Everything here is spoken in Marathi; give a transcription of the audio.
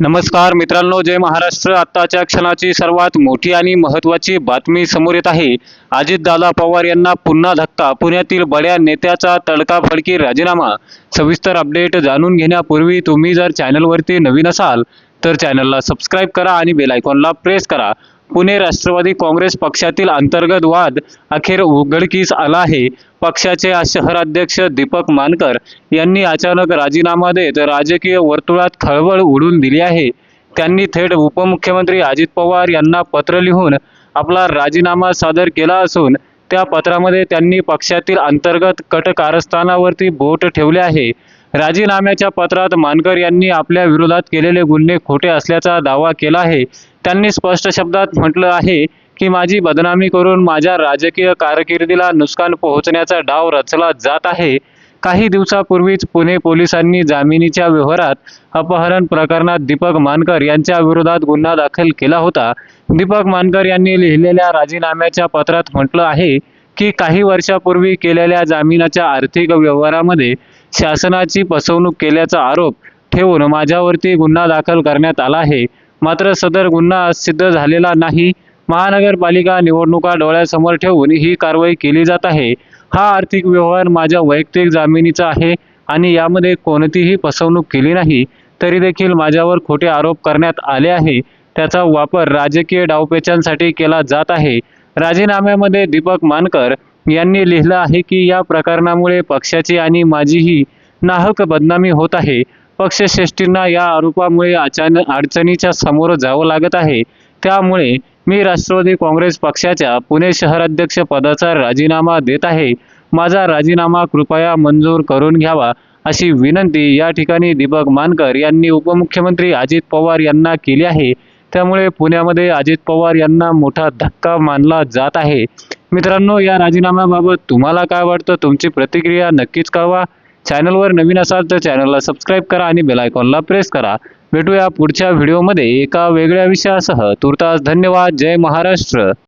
नमस्कार मित्रांनो जय महाराष्ट्र. आत्ताच्या क्षणाची सर्वात मोठी आणि महत्त्वाची बातमी समोर येत आहे. अजितदादा पवार यांना पुन्हा धक्का. पुण्यातील बड्या नेत्याचा तडकाफडकी राजीनामा. सविस्तर अपडेट जाणून घेण्यापूर्वी तुम्ही जर चॅनलवरती नवीन असाल तर चॅनलला सबस्क्राईब करा आणि बेल आयकॉनला प्रेस करा. पुणे राष्ट्रवादी काँग्रेस पक्षातील अंतर्गत वाद अखेर उघडकीस आला आहे. पक्षाचे शहराध्यक्ष दीपक मानकर यांनी अचानक राजीनामा देत राजकीय वर्तुळात खळबळ उडून दिली आहे. त्यांनी थेट उपमुख्यमंत्री अजित पवार यांना पत्र लिहून आपला राजीनामा सादर केला असून त्या पत्रामध्ये त्यांनी पक्षातील अंतर्गत कट कारस्थानावरती बोट ठेवले आहे. राजीनाम्याच्या पत्रात मानकर यांनी आपल्या विरोधात केलेले गुन्हे खोटे असल्याचा दावा केला आहे. त्यांनी स्पष्ट शब्दात म्हटलं आहे की माझी बदनामी करून माझ्या राजकीय कारकिर्दीला नुकसान पोहोचण्याचा डाव रचला जात आहे. काही दिवसापूर्वीच पुणे पोलिसांनी जामिनीच्या व्यवहारात अपहरण प्रकरणात दीपक मानकर यांच्या विरोधात गुन्हा दाखल केला होता. दीपक मानकर यांनी लिहिलेल्या राजीनाम्याच्या पत्रात म्हटलं आहे की काही वर्षापूर्वी केलेल्या जामिनाच्या आर्थिक व्यवहारामध्ये शासनाची फसवणूक केल्याचा आरोप ठेवून माझ्यावरती गुन्हा दाखल करण्यात आला आहे. मात्र सदर गुन्हा सिद्ध झालेला नाही. महानगरपालिका निवडणुका डोळ्यासमोर ठेवून ही कारवाई केली जात आहे. हा आर्थिक व्यवहार माझ्या वैयक्तिक जामिनीचा आहे आणि यामध्ये कोणतीही फसवणूक केली नाही. तरी देखील माझ्यावर खोटे आरोप करण्यात आले आहे. त्याचा वापर राजकीय डावपेचांसाठी केला जात आहे. राजीनाम्यामध्ये दीपक मानकर यांनी लिहिलं आहे की या प्रकरणामुळे पक्षाची आणि माझीही नाहक बदनामी होत आहे. पक्षश्रेष्ठींना या आरोपामुळे अचानक अडचणीच्या समोर जावं लागत आहे. त्यामुळे मी राष्ट्रवादी काँग्रेस पक्षाच्या पुणे शहराध्यक्ष पदाचा राजीनामा देत आहे. माझा राजीनामा कृपया मंजूर करून घ्यावा अशी विनंती या ठिकाणी दीपक मानकर यांनी उपमुख्यमंत्री अजित पवार यांना केली आहे. त्यामुळे पुण्यामध्ये अजित पवार यांना मोठा धक्का मानला जात आहे. मित्रांनो या राजीनाम्याबाबत तुम्हाला काय वाटतं? तुमची प्रतिक्रिया नक्कीच कळवा. चॅनलवर नवीन असाल तर चॅनलला सबस्क्राईब करा आणि बेलायकॉनला प्रेस करा. भेटूया पुढच्या व्हिडिओमध्ये एका वेगळ्या विषयासह. तुर्तास धन्यवाद. जय महाराष्ट्र.